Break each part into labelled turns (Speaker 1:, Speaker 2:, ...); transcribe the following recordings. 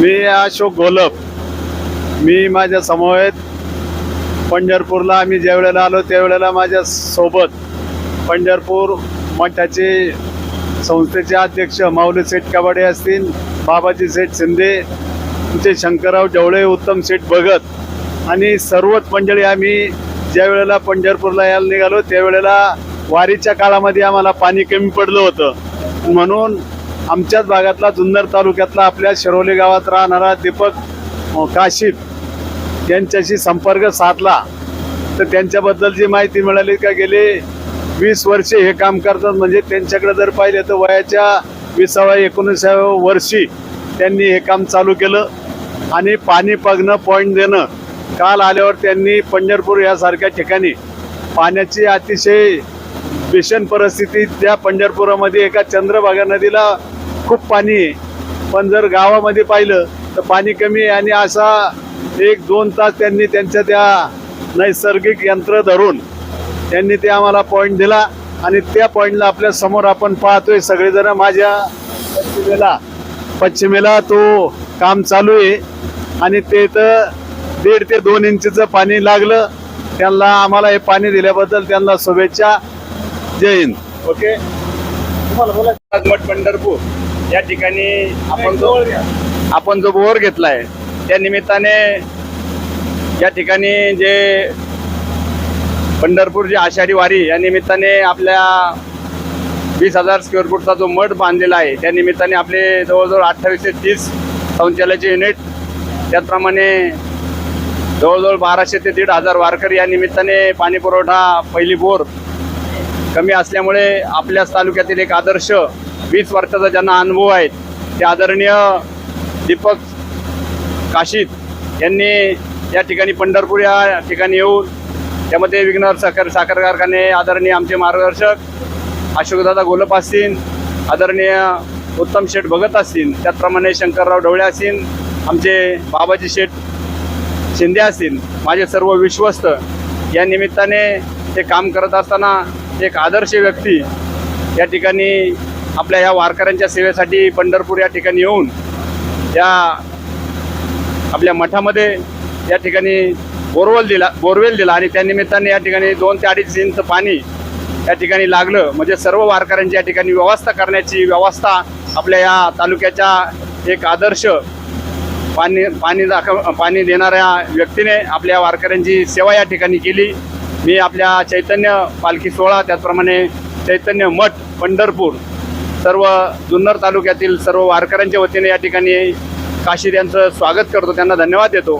Speaker 1: मी अशोक घोलप मी माझ्या समवेत पंढरपूरला आम्ही ज्या वेळेला आलो त्यावेळेला माझ्या सोबत पंढरपूर मठाचे संस्थेचे अध्यक्ष माऊली सेठ कबाडे असतील बाबाजी सेठ शिंदे तुमचे शंकरराव जवळे उत्तम सेठ भगत आणि सर्वच मंडळी आम्ही ज्या वेळेला पंढरपूरला यायला निघालो त्यावेळेला वारीच्या काळामध्ये आम्हाला पाणी कमी पडलं होतं. म्हणून आमच्याच भागातला जुन्नर तालुक्यातला आपल्या शिरोली गावात राहणारा दीपक काशीप यांच्याशी संपर्क साधला. तर त्यांच्याबद्दलची माहिती मिळाली का गेले वीस वर्षे हे काम करतात. म्हणजे त्यांच्याकडे जर पाहिले तर वयाच्या विसाव्या एकोणीसाव्या वर्षी त्यांनी हे काम चालू केलं. आणि पाणी पागणं पॉईंट देणं. काल आल्यावर त्यांनी पंढरपूर यासारख्या ठिकाणी पाण्याची अतिशय भीषण परिस्थिती त्या पंढरपुरामध्ये एका चंद्रभागा नदीला खूप पाणी आहे. पण जर गावामध्ये पाहिलं तर पाणी कमी आहे आणि असा एक दोन तास त्यांनी त्यांच्या त्या नैसर्गिक यंत्र धरून त्यांनी ते आम्हाला पॉईंट दिला आणि त्या पॉईंटला आपल्यासमोर आपण पाहतोय सगळेजण. माझ्या पश्चिमेला पश्चिमेला तो काम चालू आहे आणि ते तर दीड ते दोन इंचचं पाणी लागलं. त्यांना आम्हाला हे पाणी दिल्याबद्दल त्यांना शुभेच्छा. जय हिंद. ओके?
Speaker 2: पंढरपूर. या ठिकाणी आपण जो आपण जो बोर घेतलाय त्या निमित्ताने या ठिकाणी जे पंढरपूर आषाढी वारी या निमित्ताने आपल्या वीस हजार स्क्वेअर फूटचा जो मठ बांधलेला आहे त्या निमित्ताने आपले जवळजवळ अठ्ठावीसशे तीस शौचालयाचे युनिट त्याचप्रमाणे जवळजवळ बाराशे ते दीड हजार वारकरी या निमित्ताने पाणीपुरवठा पहिली बोर कमी असल्यामुळे आपल्याच तालुक्यातील एक आदर्श वीस वर्षाचा ज्यांना अनुभव आहेत ते आदरणीय दीपक काशीद यांनी या ठिकाणी पंढरपूर या ठिकाणी येऊन त्यामध्ये विघ्नर साखर साखर कारखाने आदरणीय आमचे मार्गदर्शक अशोकदादा गोलप असतील आदरणीय उत्तम शेठ भगत असतील त्याचप्रमाणे शंकरराव ढवळे असतील आमचे बाबाजी शेठ शिंदे असतील माझे सर्व विश्वस्त या निमित्ताने ते काम करत असताना एक आदर्श व्यक्ती या ठिकाणी आपल्या या वारकऱ्यांच्या सेवेसाठी पंढरपूर या ठिकाणी येऊन या आपल्या मठामध्ये या ठिकाणी बोरवेल दिला बोरवेल दिला आणि त्या निमित्ताने या ठिकाणी दोन ते अडीच इंच पाणी या ठिकाणी लागलं. म्हणजे सर्व वारकऱ्यांची या ठिकाणी व्यवस्था करण्याची व्यवस्था आपल्या या तालुक्याच्या एक आदर्श पाणी पाणी दाखव पाणी देणाऱ्या व्यक्तीने आपल्या वारकऱ्यांची सेवा या ठिकाणी केली. मी आपल्या चैतन्य पालखी सोहळा त्याचप्रमाणे चैतन्य मठ पंढरपूर सर्व जुन्नर तालुक्यातील सर्व वारकऱ्यांच्या वतीने या ठिकाणी काशीद यांचं स्वागत करतो. त्यांना धन्यवाद देतो.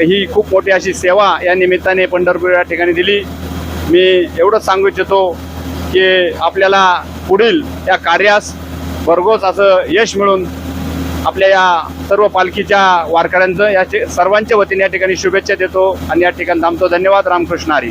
Speaker 2: ही खूप मोठी अशी सेवा या निमित्ताने पंढरपूर या ठिकाणी दिली. मी एवढंच सांगू इच्छितो की आपल्याला पुढील या कार्यास भरघोस असं यश मिळून आपल्या या सर्व पालखीच्या वारकऱ्यांचं याचे सर्वांच्या वतीने या ठिकाणी शुभेच्छा देतो आणि या ठिकाणी थांबतो. धन्यवाद. रामकृष्ण हरी.